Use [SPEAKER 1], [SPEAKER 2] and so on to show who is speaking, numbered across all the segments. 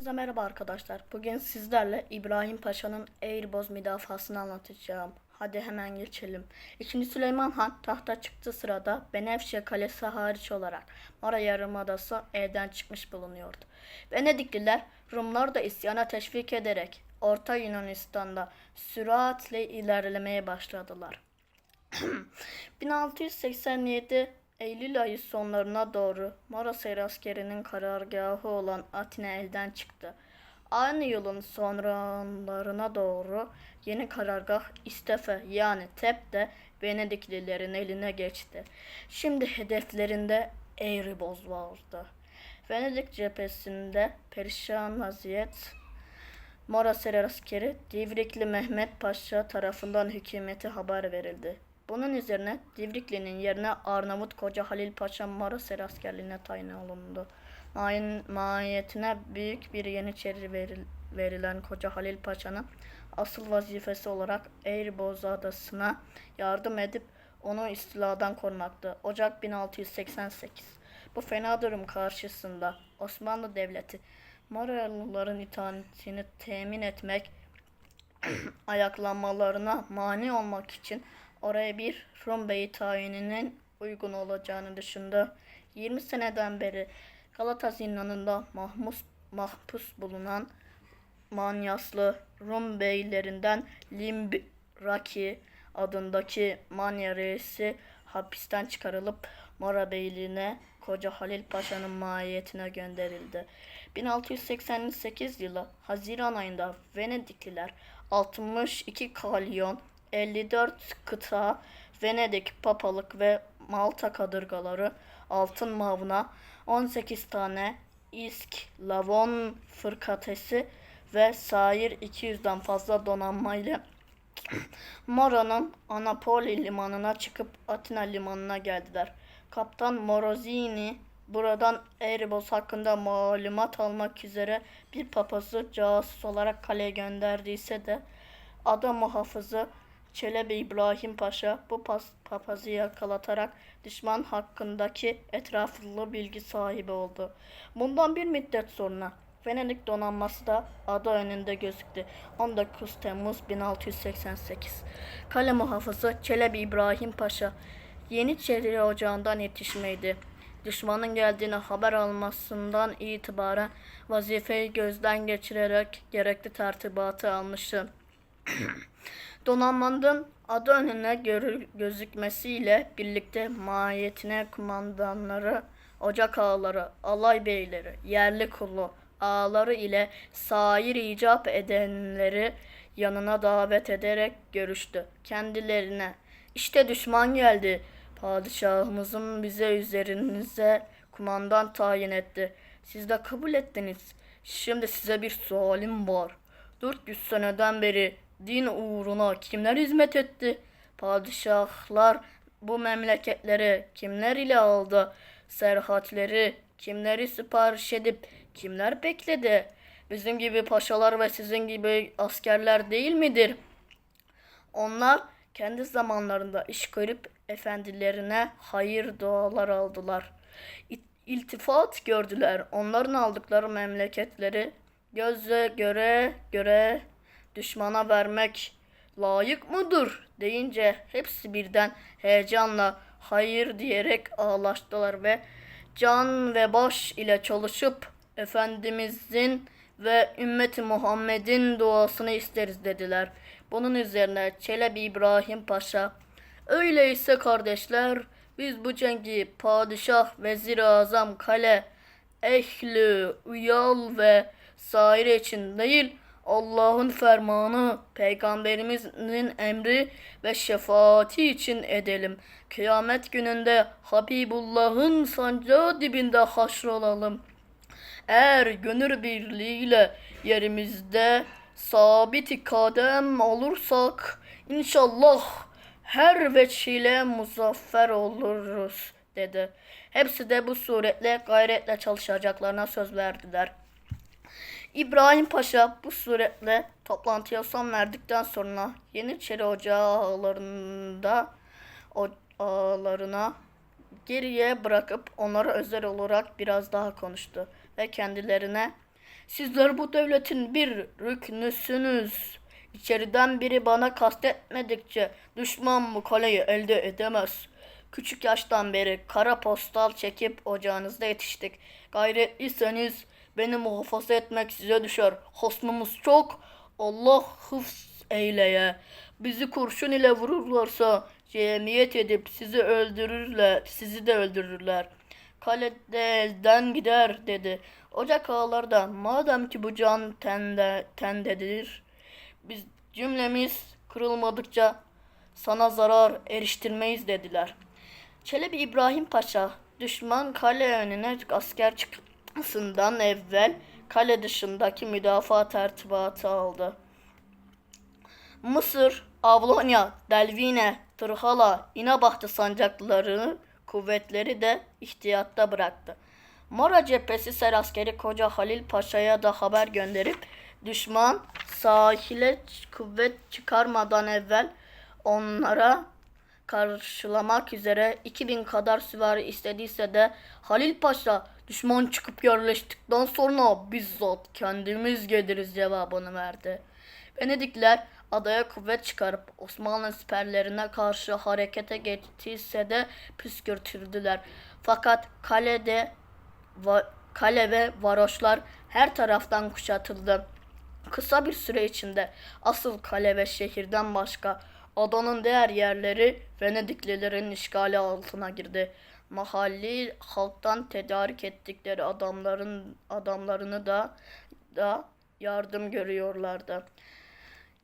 [SPEAKER 1] Hepinize merhaba arkadaşlar. Bugün sizlerle İbrahim Paşa'nın Eğirboz müdafasını anlatacağım. Hadi hemen geçelim. 2. Süleyman Han tahta çıktığı sırada Benevşe Kalesi hariç olarak Mara Yarımadası elden çıkmış bulunuyordu. Venedikliler Rumları da isyana teşvik ederek Orta Yunanistan'da süratle ilerlemeye başladılar. 1687 Eylül ayı sonlarına doğru Moroseyr askerinin karargahı olan Atina elden çıktı. Aynı yılın sonralarına doğru yeni karargah İstefe yani Tep de Venediklilerin eline geçti. Şimdi hedeflerinde Eğriboz vardı. Venedik cephesinde perişan vaziyet Moraser askeri Divrikli Mehmet Paşa tarafından hükümete haber verildi. Bunun üzerine Divrikli'nin yerine Arnavut Koca Halil Paşa Moraser askerliğine tayin olundu. Mayin, mahiyetine büyük bir yeniçeri veril, verilen Koca Halil Paşa'nın asıl vazifesi olarak Eğriboz Adası'na yardım edip onu istiladan korumaktı. Ocak 1688. Bu fena durum karşısında Osmanlı Devleti Moralıların itaatini temin etmek, ayaklanmalarına mani olmak için oraya bir Rum beyi tayininin uygun olacağını düşündü. 20 seneden beri Galata zindanında mahmus, mahpus bulunan Manyaslı Rum beylerinden Limbraki adındaki Manya reisi hapisten çıkarılıp Mora Beyliğine Koca Halil Paşa'nın mahiyetine gönderildi. 1688 yılı Haziran ayında Venedikliler 62 kalyon, 54 kıta, Venedik papalık ve Malta kadırgaları, altın mavna, 18 tane İsk, Lavon fırkatesi ve sair 200'den fazla donanmayla Mora'nın Anapoli limanına çıkıp Atina limanına geldiler. Kaptan Morozini buradan Erebos hakkında malumat almak üzere bir papazı casus olarak kaleye gönderdiyse de ada muhafızı Çelebi İbrahim Paşa bu pas- papazı yakalatarak düşman hakkındaki etraflı bilgi sahibi oldu. Bundan bir müddet sonra Venedik donanması da ada önünde gözüktü. 19 Temmuz 1688. Kale muhafızı Çelebi İbrahim Paşa Yeniçeri Ocağı'ndan yetişmeydi. Düşmanın geldiğini haber almasından itibaren vazifeyi gözden geçirerek gerekli tertibatı almıştı. Donanmanın adı önüne görü- gözükmesiyle birlikte mahiyetine kumandanları, ocak ağaları, alay beyleri, yerli kulu, ağaları ile sair icap edenleri yanına davet ederek görüştü. Kendilerine işte düşman geldi. Padişahımızın bize üzerinize kumandan tayin etti. Siz de kabul ettiniz. Şimdi size bir sualim var. 400 seneden beri din uğruna kimler hizmet etti? Padişahlar bu memleketleri kimler ile aldı? Serhatleri kimleri sipariş edip kimler bekledi? Bizim gibi paşalar ve sizin gibi askerler değil midir? Onlar kendi zamanlarında iş görüp efendilerine hayır dualar aldılar. İltifat gördüler. Onların aldıkları memleketleri gözle göre göre düşmana vermek layık mıdır deyince hepsi birden heyecanla hayır diyerek ağlaştılar ve can ve baş ile çalışıp Efendimizin ve ümmeti Muhammed'in duasını isteriz dediler. Bunun üzerine Çelebi İbrahim Paşa öyleyse kardeşler biz bu cengi padişah, vezir-i azam, kale, ehli, uyal ve sair için değil Allah'ın fermanı, peygamberimizin emri ve şefaati için edelim. Kıyamet gününde Habibullah'ın sancağı dibinde haşrolalım. Eğer gönül birliğiyle yerimizde sabit kadem olursak inşallah her veçile muzaffer oluruz dedi. Hepsi de bu suretle gayretle çalışacaklarına söz verdiler. İbrahim Paşa bu suretle toplantıya son verdikten sonra Yeniçeri Ocağı ağalarında o ağalarına geriye bırakıp onlara özel olarak biraz daha konuştu ve kendilerine Sizler bu devletin bir rüknüsünüz. İçeriden biri bana kastetmedikçe düşman bu kaleyi elde edemez. Küçük yaştan beri kara postal çekip ocağınızda yetiştik. Gayretliyseniz beni muhafaza etmek size düşer. Hosnumuz çok. Allah hıfz eyleye. Bizi kurşun ile vururlarsa cemiyet edip sizi öldürürler, sizi de öldürürler. Kalede elden gider dedi. Ocak ağaları da madem ki bu can tende, tendedir, biz cümlemiz kırılmadıkça sana zarar eriştirmeyiz dediler. Çelebi İbrahim Paşa düşman kale önüne asker çıkmasından evvel kale dışındaki müdafaa tertibatı aldı. Mısır, Avlonya, Delvine, Tırhala, İnabahtı sancaklarını kuvvetleri de ihtiyatta bıraktı. Mora cephesi ser askeri Koca Halil Paşa'ya da haber gönderip düşman sahile kuvvet çıkarmadan evvel onlara karşılamak üzere 2000 kadar süvari istediyse de Halil Paşa düşman çıkıp yerleştikten sonra bizzat kendimiz geliriz cevabını verdi. Venedikler adaya kuvvet çıkarıp Osmanlı siperlerine karşı harekete geçtiyse de püskürtüldüler. Fakat kalede va- kale ve varoşlar her taraftan kuşatıldı. Kısa bir süre içinde asıl kale ve şehirden başka adanın diğer yerleri Venediklilerin işgali altına girdi. Mahalli halktan tedarik ettikleri adamların adamlarını da da yardım görüyorlardı.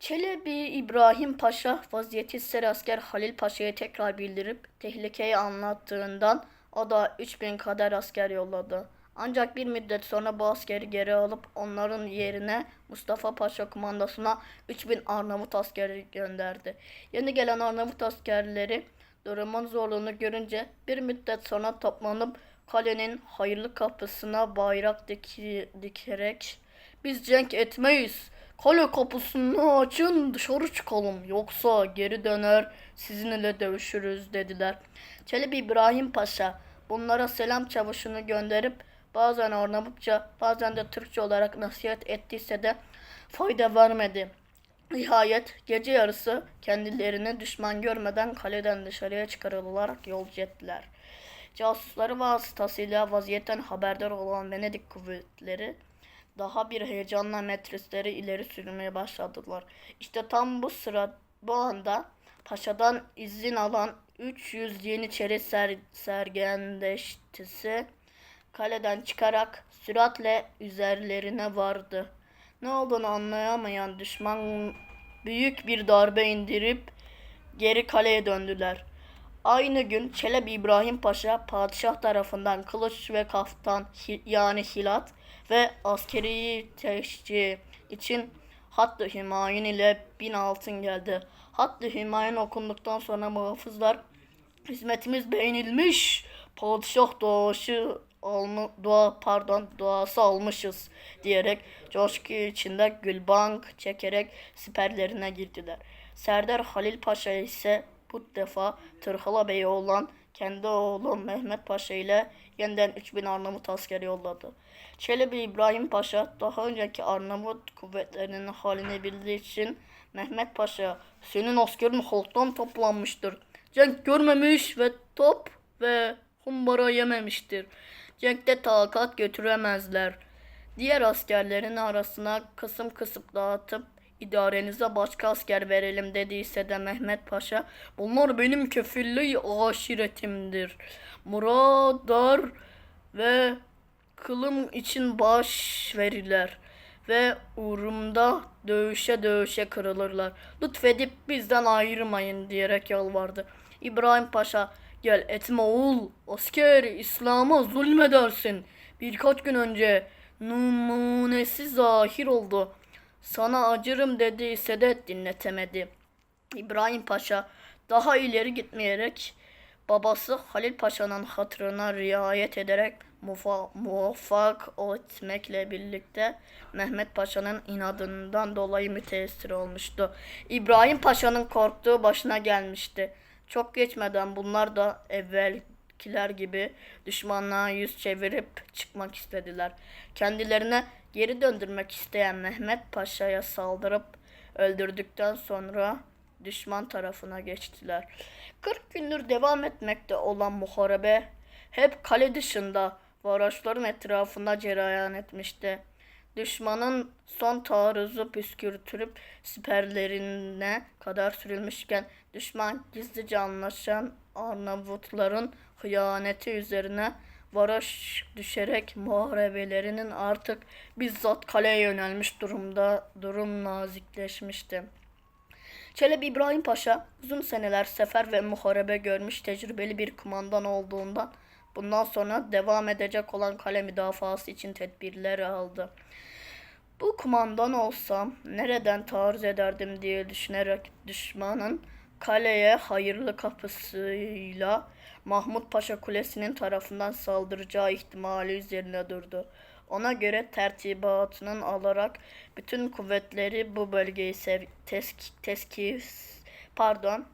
[SPEAKER 1] Çelebi İbrahim Paşa vaziyeti Serasker Halil Paşa'ya tekrar bildirip tehlikeyi anlattığından o da 3000 kadar asker yolladı. Ancak bir müddet sonra bu askeri geri alıp onların yerine Mustafa Paşa kumandasına 3000 Arnavut askeri gönderdi. Yeni gelen Arnavut askerleri durumun zorluğunu görünce bir müddet sonra toplanıp kalenin hayırlı kapısına bayrak diki- dikerek biz cenk etmeyiz. Kale kapısını açın dışarı çıkalım yoksa geri döner sizinle dövüşürüz dediler. Çelebi İbrahim Paşa bunlara selam çavuşunu gönderip bazen Arnavutça bazen de Türkçe olarak nasihat ettiyse de fayda vermedi. Nihayet gece yarısı kendilerini düşman görmeden kaleden dışarıya çıkarılarak yolcu ettiler. Casusları vasıtasıyla vaziyetten haberdar olan Venedik kuvvetleri daha bir heyecanla metresleri ileri sürmeye başladılar. İşte tam bu sıra bu anda paşadan izin alan 300 Yeniçeri ser, sergendeştisi kaleden çıkarak süratle üzerlerine vardı. Ne olduğunu anlayamayan düşman büyük bir darbe indirip geri kaleye döndüler. Aynı gün Çelebi İbrahim Paşa padişah tarafından kılıç ve kaftan yani hilat ve askeri teşcih için Hattı Hümayun ile bin altın geldi. Hattı Hümayun okunduktan sonra muhafızlar hizmetimiz beğenilmiş. Padişah duası alma, dua pardon duası almışız diyerek coşku içinde gülbank çekerek siperlerine girdiler. Serdar Halil Paşa ise bu defa Tırhala Bey'i olan kendi oğlu Mehmet Paşa ile yeniden 3000 Arnavut askeri yolladı. Çelebi İbrahim Paşa daha önceki Arnavut kuvvetlerinin halini bildiği için Mehmet Paşa senin askerin halktan toplanmıştır. Cenk görmemiş ve top ve humbara yememiştir. Cenk'te takat götüremezler. Diğer askerlerin arasına kısım kısıp dağıtıp idarenize başka asker verelim dediyse de Mehmet Paşa bunlar benim kefilli aşiretimdir. Muradar ve kılım için baş verirler ve uğrumda dövüşe dövüşe kırılırlar. Lütfedip bizden ayırmayın diyerek yalvardı. İbrahim Paşa gel etme oğul asker İslam'a zulmedersin. Birkaç gün önce numunesi zahir oldu. Sana acırım dediyse de dinletemedi. İbrahim Paşa daha ileri gitmeyerek babası Halil Paşa'nın hatırına riayet ederek muvaffak etmekle birlikte Mehmet Paşa'nın inadından dolayı müteessir olmuştu. İbrahim Paşa'nın korktuğu başına gelmişti. Çok geçmeden bunlar da evvel öncekiler gibi düşmanlığa yüz çevirip çıkmak istediler. Kendilerine geri döndürmek isteyen Mehmet Paşa'ya saldırıp öldürdükten sonra düşman tarafına geçtiler. 40 gündür devam etmekte olan muharebe hep kale dışında varoşların etrafında cereyan etmişti. Düşmanın son taarruzu püskürtülüp siperlerine kadar sürülmüşken düşman gizlice anlaşan Arnavutların hıyaneti üzerine varoş düşerek muharebelerinin artık bizzat kaleye yönelmiş durumda durum nazikleşmişti. Çelebi İbrahim Paşa uzun seneler sefer ve muharebe görmüş tecrübeli bir kumandan olduğundan bundan sonra devam edecek olan kale müdafası için tedbirler aldı. Bu kumandan olsam nereden taarruz ederdim diye düşünerek düşmanın kaleye hayırlı kapısıyla Mahmut Paşa Kulesi'nin tarafından saldıracağı ihtimali üzerine durdu. Ona göre tertibatının alarak bütün kuvvetleri bu bölgeyi sev- tesk- teskif pardon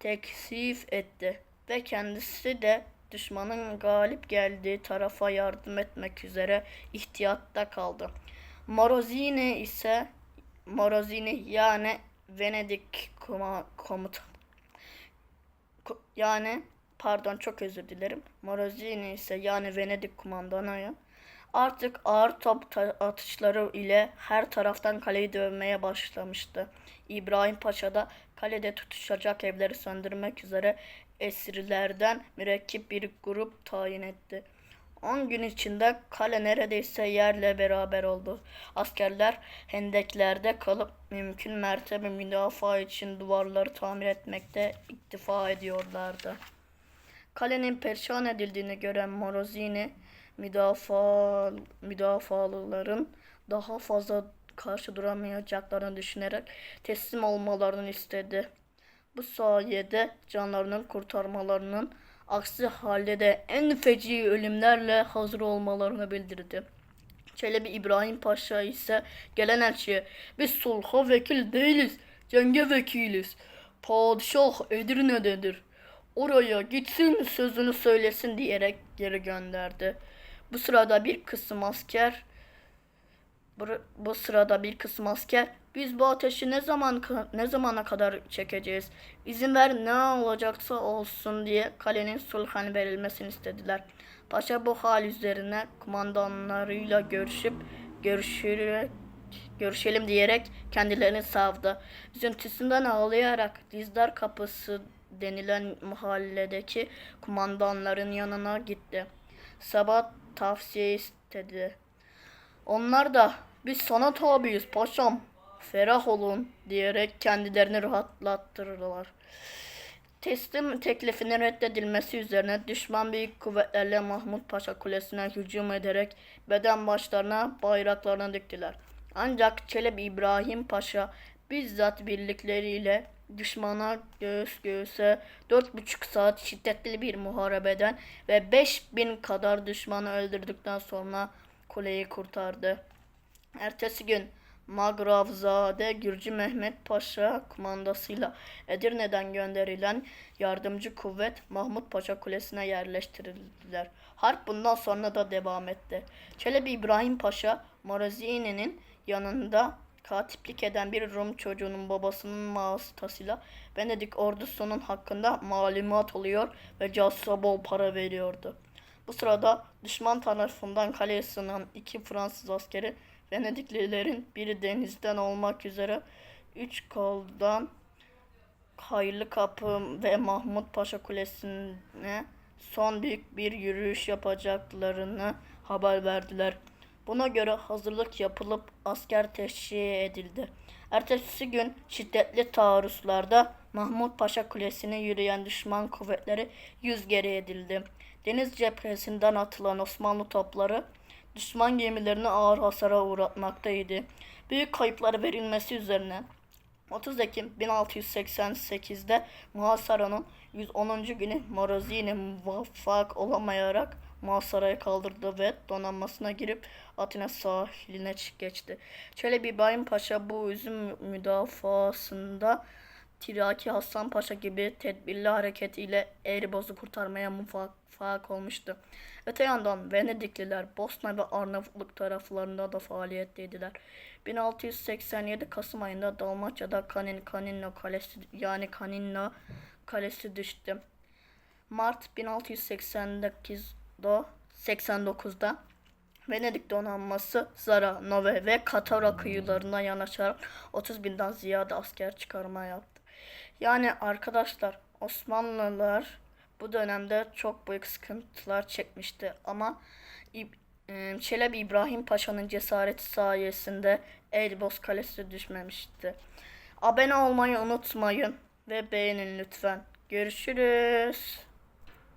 [SPEAKER 1] teksif etti ve kendisi de düşmanın galip geldiği tarafa yardım etmek üzere ihtiyatta kaldı. Morozini ise Morozini yani Venedik kuma- komutan Ko- yani pardon çok özür dilerim. Morozini ise yani Venedik kumandanı artık ağır top atışları ile her taraftan kaleyi dövmeye başlamıştı. İbrahim Paşa da kalede tutuşacak evleri söndürmek üzere esirlerden mürekkep bir grup tayin etti. 10 gün içinde kale neredeyse yerle beraber oldu. Askerler hendeklerde kalıp mümkün mertebe müdafaa için duvarları tamir etmekte iktifa ediyorlardı. Kalenin perişan edildiğini gören Morozini müdafaa, müdafalıların daha fazla karşı duramayacaklarını düşünerek teslim olmalarını istedi. Bu sayede canlarının kurtarmalarının aksi halde de en feci ölümlerle hazır olmalarını bildirdi. Çelebi İbrahim Paşa ise gelen elçiye biz sulha vekil değiliz, cenge vekiliz. Padişah Edirne'dedir. Oraya gitsin sözünü söylesin diyerek geri gönderdi. Bu sırada bir kısım asker bu, sırada bir kısım asker biz bu ateşi ne zaman ne zamana kadar çekeceğiz? İzin ver ne olacaksa olsun diye kalenin sulhan verilmesini istediler. Paşa bu hal üzerine kumandanlarıyla görüşüp görüşerek görüşelim diyerek kendilerini savdı. Üzüntüsünden ağlayarak Dizdar Kapısı denilen mahalledeki kumandanların yanına gitti. Sabah tavsiye istedi. Onlar da biz sana tabiiz paşam ferah olun diyerek kendilerini rahatlattırdılar. Teslim teklifinin reddedilmesi üzerine düşman büyük kuvvetlerle Mahmut Paşa Kulesi'ne hücum ederek beden başlarına bayraklarını diktiler. Ancak Çelebi İbrahim Paşa bizzat birlikleriyle düşmana göğüs göğüse dört buçuk saat şiddetli bir muharebeden ve 5000 kadar düşmanı öldürdükten sonra kuleyi kurtardı. Ertesi gün Magravzade Gürcü Mehmet Paşa kumandasıyla Edirne'den gönderilen yardımcı kuvvet Mahmut Paşa Kulesi'ne yerleştirildiler. Harp bundan sonra da devam etti. Çelebi İbrahim Paşa Morozini'nin yanında katiplik eden bir Rum çocuğunun babasının vasıtasıyla Venedik ordusunun hakkında malumat oluyor ve casusa bol para veriyordu. Bu sırada düşman tarafından kaleye sığınan iki Fransız askeri Venediklilerin biri denizden olmak üzere üç koldan Hayırlı Kapı ve Mahmut Paşa Kulesi'ne son büyük bir yürüyüş yapacaklarını haber verdiler. Buna göre hazırlık yapılıp asker teşhiye edildi. Ertesi gün şiddetli taarruzlarda Mahmut Paşa Kulesi'ne yürüyen düşman kuvvetleri yüz geri edildi. Deniz cephesinden atılan Osmanlı topları düşman gemilerini ağır hasara uğratmaktaydı. Büyük kayıplar verilmesi üzerine 30 Ekim 1688'de muhasaranın 110. günü Morozini muvaffak olamayarak muhasarayı kaldırdı ve donanmasına girip Atina sahiline geçti. Çelebi İbrahim Paşa bu üzüm müdafasında Tiraki Hasan Paşa gibi tedbirli hareketiyle Ereboz'u kurtarmaya muvaffak olmuştu. Öte yandan Venedikliler Bosna ve Arnavutluk taraflarında da faaliyetteydiler. 1687 Kasım ayında Dalmaçya'da Kanin Kaninlo Kalesi yani Kaninlo Kalesi düştü. Mart 1689'da 89'da Venedik donanması Zara, Nove ve Katara kıyılarına yanaşarak 30 binden ziyade asker çıkarma yaptı. Yani arkadaşlar Osmanlılar bu dönemde çok büyük sıkıntılar çekmişti ama e, Çelebi İbrahim Paşa'nın cesareti sayesinde Elbos Kalesi düşmemişti. Abone olmayı unutmayın ve beğenin lütfen. Görüşürüz.